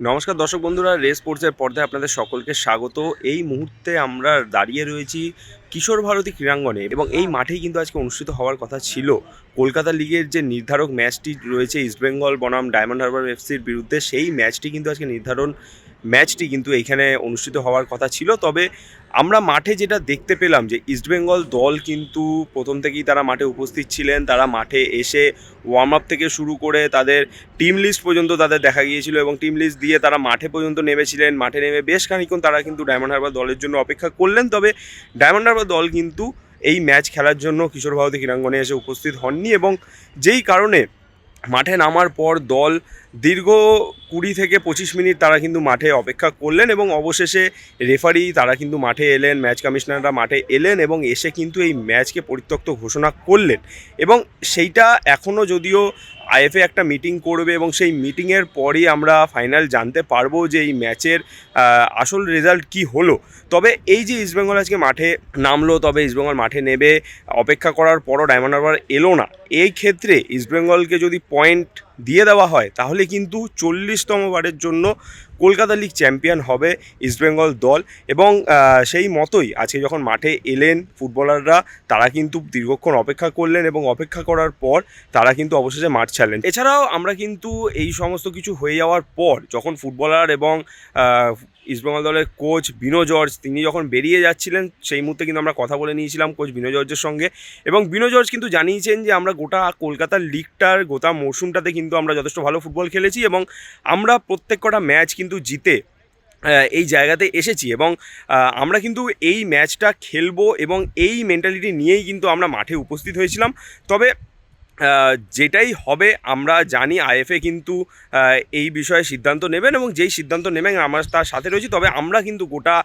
নমস্কার দর্শক বন্ধুরা রেস স্পোর্টসের পর্দায় আপনাদের সকলকে স্বাগত। এই মুহূর্তে আমরা দাঁড়িয়ে রয়েছি কিশোর ভারতী ক্রীড়াঙ্গনে এবং এই মাঠেই কিন্তু আজকে অনুষ্ঠিত হওয়ার কথা ছিল। কলকাতা লিগের যে নির্ধারক ম্যাচটি রয়েছে, ইস্টবেঙ্গল বনাম ডায়মন্ড হারবার এফসির বিরুদ্ধে সেই ম্যাচটি কিন্তু আজকে নির্ধারণ ম্যাচটি কিন্তু এইখানে অনুষ্ঠিত হওয়ার কথা ছিল। তবে আমরা মাঠে যেটা দেখতে পেলাম যে ইস্টবেঙ্গল দল কিন্তু প্রথম থেকেই তারা মাঠে উপস্থিত ছিলেন। তারা মাঠে এসে ওয়ার্ম আপ থেকে শুরু করে তাদের টিম লিস্ট পর্যন্ত তাদের দেখা গিয়েছিল এবং টিম লিস্ট দিয়ে তারা মাঠে পর্যন্ত নেমেছিলেন। মাঠে নেমে বেশ খানিক্ষণ তারা কিন্তু ডায়মন্ড হারবার দলের জন্য অপেক্ষা করলেন। তবে ডায়মন্ড হারবার দল কিন্তু এই ম্যাচ খেলার জন্য কিশোর ভারতী ক্রীড়াঙ্গনে এসে উপস্থিত হননি এবং যেই কারণে মাঠে নামার পর দল দীর্ঘ কুড়ি থেকে পঁচিশ মিনিট তারা কিন্তু মাঠে অপেক্ষা করলেন এবং অবশেষে রেফারি তারা কিন্তু মাঠে এলেন, ম্যাচ কমিশনাররা মাঠে এলেন এবং এসে কিন্তু এই ম্যাচকে পরিত্যক্ত ঘোষণা করলেন। এবং সেইটা এখনও যদিও আইএফএ একটা মিটিং করবে এবং সেই মিটিংয়ের পরই আমরা ফাইনাল জানতে পারব যে এই ম্যাচের আসল রেজাল্ট কি হলো। তবে এই যে ইস্টবেঙ্গল আজকে মাঠে নামলো, তবে ইস্টবেঙ্গল মাঠে নেবে, অপেক্ষা করার পরও ডায়মন্ড হারবার এলো না। এই ক্ষেত্রে ইস্টবেঙ্গলকে যদি পয়েন্ট দিয়ে দেওয়া হয়, তাহলে কিন্তু চল্লিশতম বারের জন্য কলকাতা লিগ চ্যাম্পিয়ন হবে ইস্টবেঙ্গল দল। এবং সেই মতোই আজকে যখন মাঠে এলেন ফুটবলাররা, তারা কিন্তু দীর্ঘক্ষণ অপেক্ষা করলেন এবং অপেক্ষা করার পর তারা কিন্তু অবশেষে মাঠ ছাড়লেন। এছাড়াও আমরা কিন্তু এই সমস্ত কিছু হয়ে যাওয়ার পর যখন ফুটবলার এবং ইস্টবেঙ্গল দলের কোচ বিনো জর্জ। তিনি যখন বেরিয়ে যাচ্ছিলেন, সেই মুহূর্তে কিন্তু আমরা কথা বলে নিয়েছিলাম কোচ বিনো জর্জের সঙ্গে। এবং বিনো জর্জ কিন্তু জানিয়েছেন যে, আমরা গোটা কলকাতার লিগটার, গোটা মরশুমটাতে কিন্তু আমরা যথেষ্ট ভালো ফুটবল খেলেছি এবং আমরা প্রত্যেক কটা ম্যাচ কিন্তু জিতে এই জায়গাতে এসেছি। এবং আমরা কিন্তু এই ম্যাচটা খেলব এবং এই মেন্টালিটি নিয়েই কিন্তু আমরা মাঠে উপস্থিত হয়েছিলাম। তবে যেটাই হবে, আমরা জানি আইএফএ কিন্তু এই বিষয়ে সিদ্ধান্ত নেবেন এবং যেই সিদ্ধান্ত নেবেন, আমার তার সাথে রয়েছি। তবে আমরা কিন্তু গোটা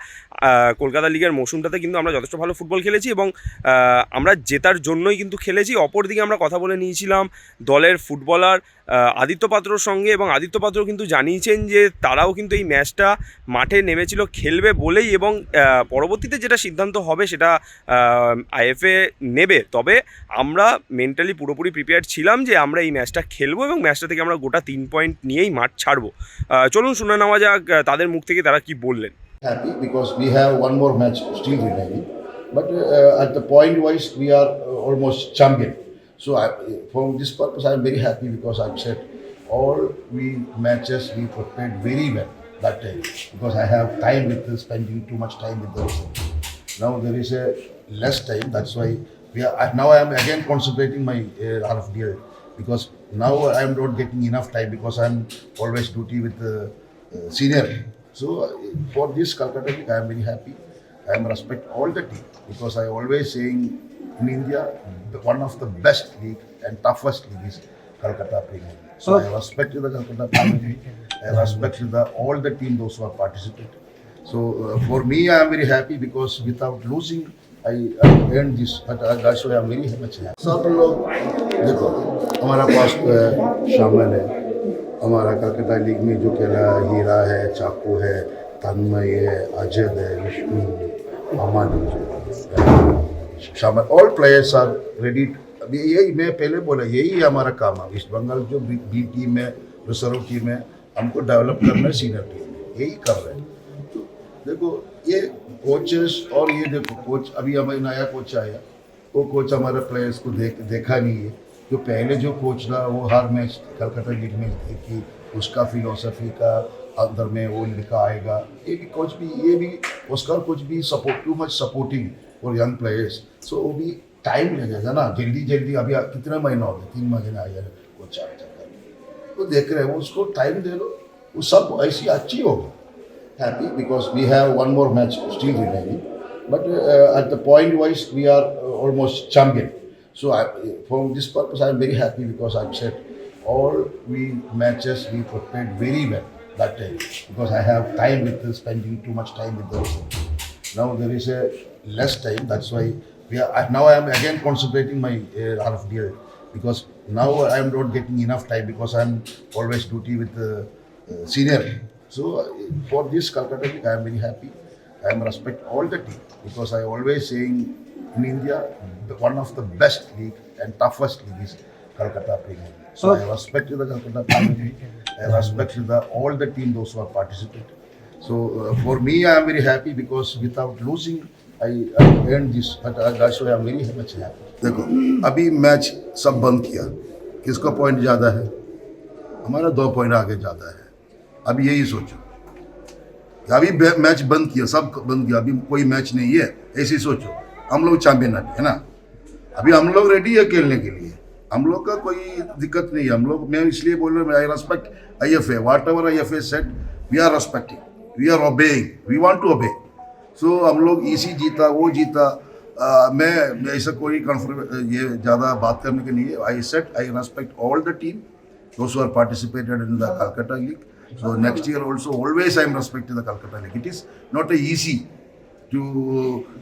কলকাতা লিগের মৌসুমটাতে কিন্তু আমরা যথেষ্ট ভালো ফুটবল খেলেছি এবং আমরা জেতার জন্যই কিন্তু খেলেছি। অপরদিকে আমরা কথা বলে নিয়েছিলাম দলের ফুটবলার আদিত্য পাত্রর সঙ্গে এবং আদিত্য পাত্র কিন্তু জানিয়েছেন যে তারাও কিন্তু এই ম্যাচটা মাঠে নেমেছিল, খেলবে বলেই এবং পরবর্তীতে যেটা সিদ্ধান্ত হবে সেটা আইএফএ নেবে। তবে আমরা মেন্টালি পুরোপুরি প্রিপেয়ার ছিলাম যে আমরা এই ম্যাচটা খেলব এবং ম্যাচটা থেকে আমরা গোটা তিন পয়েন্ট নিয়েই মাঠ ছাড়বো। চলুন শুনে নেওয়া যাক তাদের মুখ থেকে তারা কি বললেন। Happy because we have one more match still remaining. But uh, at the point wise, we are uh, almost champion. So I, for this purpose, I am very happy because I've said all we matches we prepared very well that time because I have time with the, spending too much time with the. Now there is a less time. That's why we are. I- Now I am again concentrating my uh, RFDL because now I am not getting enough time because I am always duty with the uh, senior. So uh, for this Calcutta League, I am very happy. I am respect all the team because I always saying in India, the, one of the best league and toughest league is Calcutta Premier League. So I respect the Calcutta Premier League. I respect the all the team those who are participating. So uh, for me, I am very happy because without losing, I, I earned this. But uh, that's why I am very much happy. सब लोग देखो हमारा पास अ, शामिल है हमारा Calcutta league में जो खेला हीरा है, चाकू है, तन्मय है अजय है, विष्णु, अमन शामिल ऑल प्लेयर्स आर रेडी अभी यही मैं पहले बोला, यही हमारा काम है। ईस्ट बंगाल जो बी टीम है रिज़र्व टीम है, हमको डेवलप करना है सीनियर टीम में। यही कर रहे हैं। तो देखो, ये कोचेस और ये देखो कोच अभी हमारे नया कोच आया। वो कोच हमारे प्लेयर्स को देख, देखा नहीं है। जो पहले जो कोच था वो हर मैच कलकत्ता लीग में देखी उसका फिलोसफी का अंदर में वो लिखा आएगा। ये भी कोच भी ये भी उसका कोच भी support too much supporting for young players so वो भी टाइम लगेगा ना जल्दी जल्दी। अभी कितना महीना हो गया तीन महीने आया कोच आ चक्कर वो देख रहे हैं उसको टाइम दे दो वो सब ऐसी अच्छी होगी we have one more match still remaining. But uh, at the point wise, we are uh, almost champion. So I, for this purpose, I am very happy because I've said all we matches we prepared very well that time because I have time with the, spending too much time with the. Now there is a less time. That's why we are. Now I am again concentrating my uh, RFDL because now I am not getting enough time because I am always duty with the uh, senior. So uh, for this Calcutta I am very happy. I am respect all the team because I always saying in India, the, one of the best league and toughest league is Calcutta Premier League. So I respect the Calcutta Premier League. I respect the all the team those who have participated. So uh, for me, I am very happy because without losing, I, I earned this. But uh, that's why I am very much happy. देखो अभी match सब बंद किया किसका point ज़्यादा है हमारा दो पॉइंट आगे ज़्यादा है अभी यही सोचो अभी मैच बंद किया सब बंद किया अभी कोई मैच नहीं है ऐसे ही सोचो हम लोग चैंपियन है ना अभी हम लोग रेडी है खेलने के लिए हम लोग का कोई दिक्कत नहीं है हम लोग मैं इसलिए बोल रहा हूँ I respect I F A whatever I F A set we are respecting we are obeying we want to obey so हम लोग इसी जीता वो जीता आ, मैं ऐसा कोई कन्फर्म ये ज़्यादा बात करने के लिए I set I respect all the team those who are participated in the Calcutta League. So next year also, always I am respecting the Calcutta League. It is not a easy to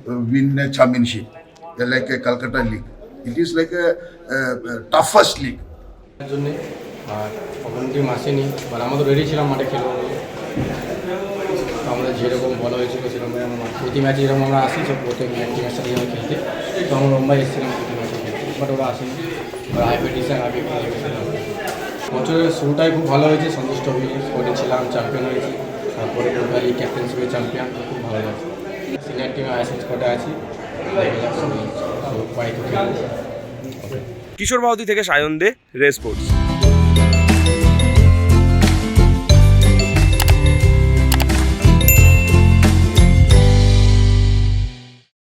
uh, win a championship uh, like a Calcutta League. It is like a, uh uh toughest league. জন্যে আর কখন আসেনি মানে আমরা ready ছিলাম মাঠে খেলব আমাদের যেরকম বলা হয়েছিল সেরকম আমরা প্রতি ম্যাচে যেরকম আমরা আসি সব প্রত্যেক টিমের সাথে যেমন খেলতে। তো আমরা মুম্বাই এসেছিলাম প্রতি ম্যাচে খেলতে বাট ওরা আসেনি। ওরা আইপি ডিসিশন আগে বছরের শুরুটাই খুব ভালো হয়েছে সন্তুষ্ট হয়ে ছিলাম চ্যাম্পিয়ন হয়েছি। তারপরে কলকাতা লিগ ক্যাপ্টেনশিপে চ্যাম্পিয়ন খুব ভালো লাগছে। আছি? কিশোর মাহতি থেকে সায়ন দে রেস স্পোর্টস